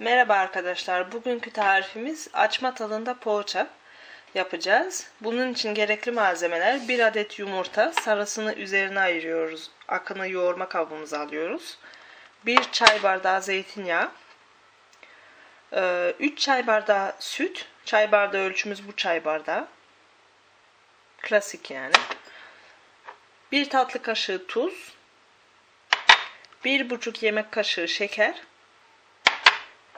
Merhaba arkadaşlar. Bugünkü tarifimiz açma tadında poğaça yapacağız. Bunun için gerekli malzemeler 1 adet yumurta, sarısını üzerine ayırıyoruz. Akını yoğurma kabımıza alıyoruz. 1 çay bardağı zeytinyağı, 3 çay bardağı süt, çay bardağı ölçümüz bu çay bardağı. Klasik yani. 1 tatlı kaşığı tuz, 1,5 yemek kaşığı şeker,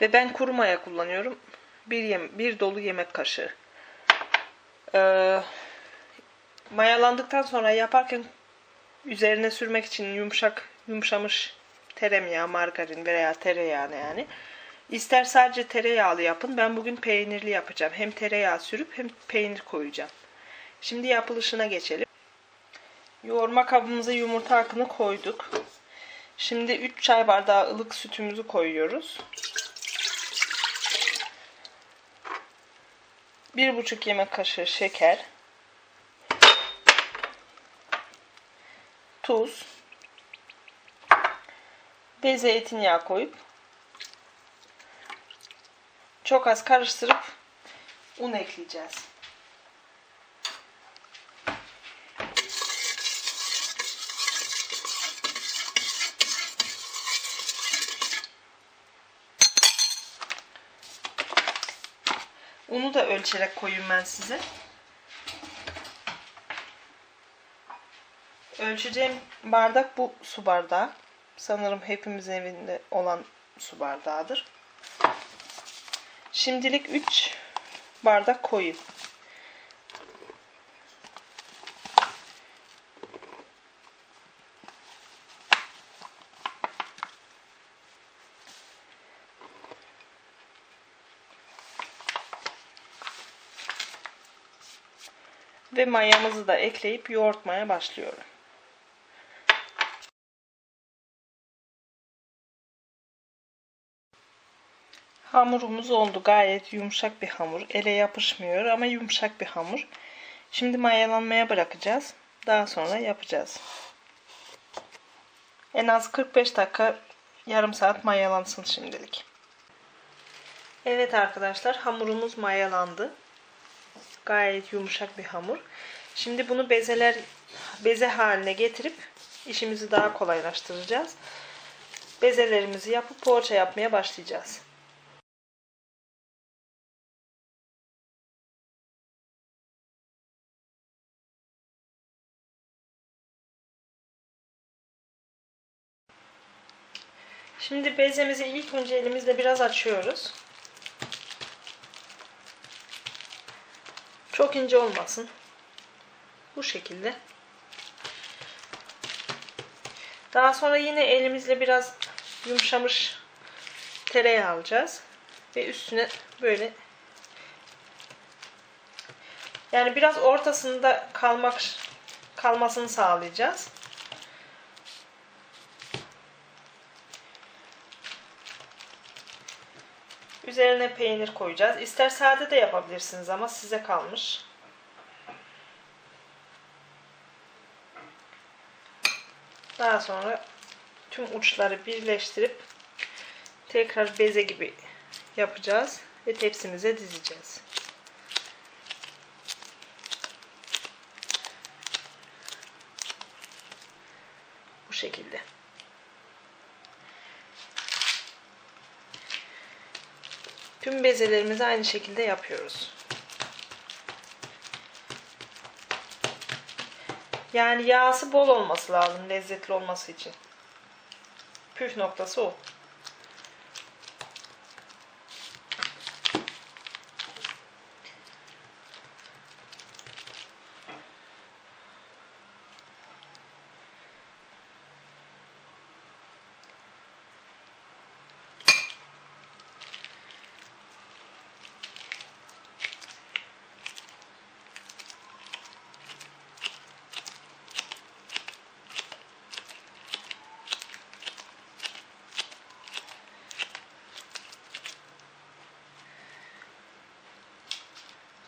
ve ben kuru maya kullanıyorum. Bir, yem bir dolu yemek kaşığı. Ee, mayalandıktan sonra yaparken üzerine sürmek için yumuşak yumuşamış tereyağı, margarin veya tereyağını yani. İster sadece tereyağlı yapın. Ben bugün peynirli yapacağım. Hem tereyağı sürüp hem peynir koyacağım. Şimdi yapılışına geçelim. Yoğurma kabımıza yumurta akını koyduk. Şimdi 3 çay bardağı ılık sütümüzü koyuyoruz. Bir buçuk yemek kaşığı şeker, tuz ve zeytinyağı koyup çok az karıştırıp un ekleyeceğiz. Unu da ölçerek koyayım ben size. Ölçeceğim bardak bu su bardağı. Sanırım hepimizin evinde olan su bardağıdır. Şimdilik 3 bardak koyun. Ve mayamızı da ekleyip yoğurtmaya başlıyorum. Hamurumuz oldu. Gayet yumuşak bir hamur. Ele yapışmıyor ama yumuşak bir hamur. Şimdi mayalanmaya bırakacağız. Daha sonra yapacağız. En az 45 dakika yarım saat mayalansın şimdilik. Evet arkadaşlar hamurumuz mayalandı. Gayet yumuşak bir hamur. Şimdi bunu bezeler beze haline getirip işimizi daha kolaylaştıracağız. Bezelerimizi yapıp poğaça yapmaya başlayacağız. Şimdi bezemizi ilk önce elimizle biraz açıyoruz. Çok ince olmasın. Bu şekilde. Daha sonra yine elimizle biraz yumuşamış tereyağı alacağız. Ve üstüne böyle yani biraz ortasında kalmak kalmasını sağlayacağız. Üzerine peynir koyacağız. İster sade de yapabilirsiniz ama size kalmış. Daha sonra tüm uçları birleştirip tekrar beze gibi yapacağız ve tepsimize dizeceğiz. Bu şekilde. Tüm bezelerimizi aynı şekilde yapıyoruz. Yani yağsı bol olması lazım lezzetli olması için. Püf noktası o.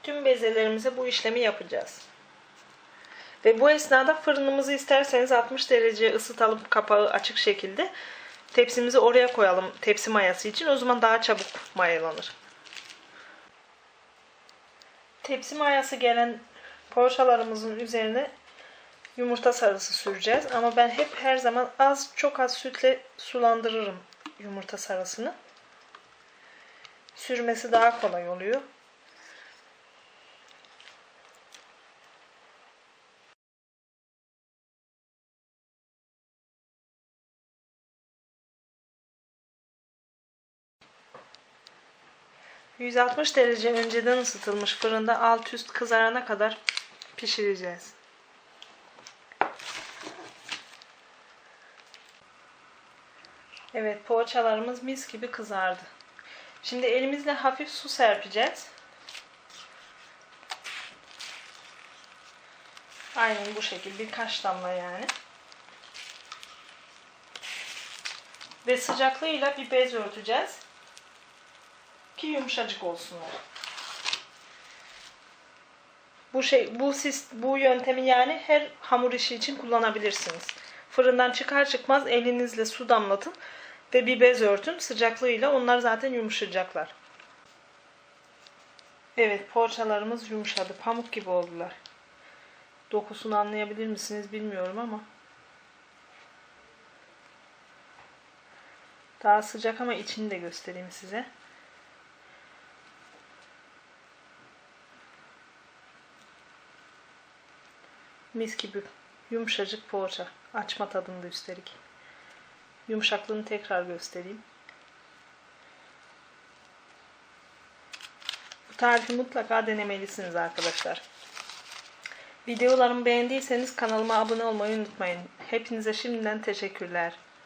Tüm bezelerimize bu işlemi yapacağız. Ve bu esnada fırınımızı isterseniz 60 derece ısıtalım kapağı açık şekilde. tepsimizi oraya koyalım tepsi mayası için. O zaman daha çabuk mayalanır. Tepsi mayası gelen poğaçalarımızın üzerine yumurta sarısı süreceğiz. Ama ben hep her zaman az çok az sütle sulandırırım yumurta sarısını. Sürmesi daha kolay oluyor. ...160 derece önceden ısıtılmış fırında alt üst kızarana kadar pişireceğiz. Evet poğaçalarımız mis gibi kızardı. Şimdi elimizle hafif su serpeceğiz. Aynen bu şekilde birkaç damla yani. Ve sıcaklığıyla bir bez örteceğiz. Ki yumuşacık olsunlar. Bu şey bu sis, bu yöntemi yani her hamur işi için kullanabilirsiniz. Fırından çıkar çıkmaz elinizle su damlatın ve bir bez örtün. Sıcaklığıyla onlar zaten yumuşayacaklar. Evet poğaçalarımız yumuşadı. Pamuk gibi oldular. Dokusunu anlayabilir misiniz bilmiyorum ama. Daha sıcak ama içini de göstereyim size. Mis gibi yumuşacık poğaça. Açma tadında üstelik. Yumuşaklığını tekrar göstereyim. Bu tarifi mutlaka denemelisiniz arkadaşlar. Videolarımı beğendiyseniz kanalıma abone olmayı unutmayın. Hepinize şimdiden teşekkürler.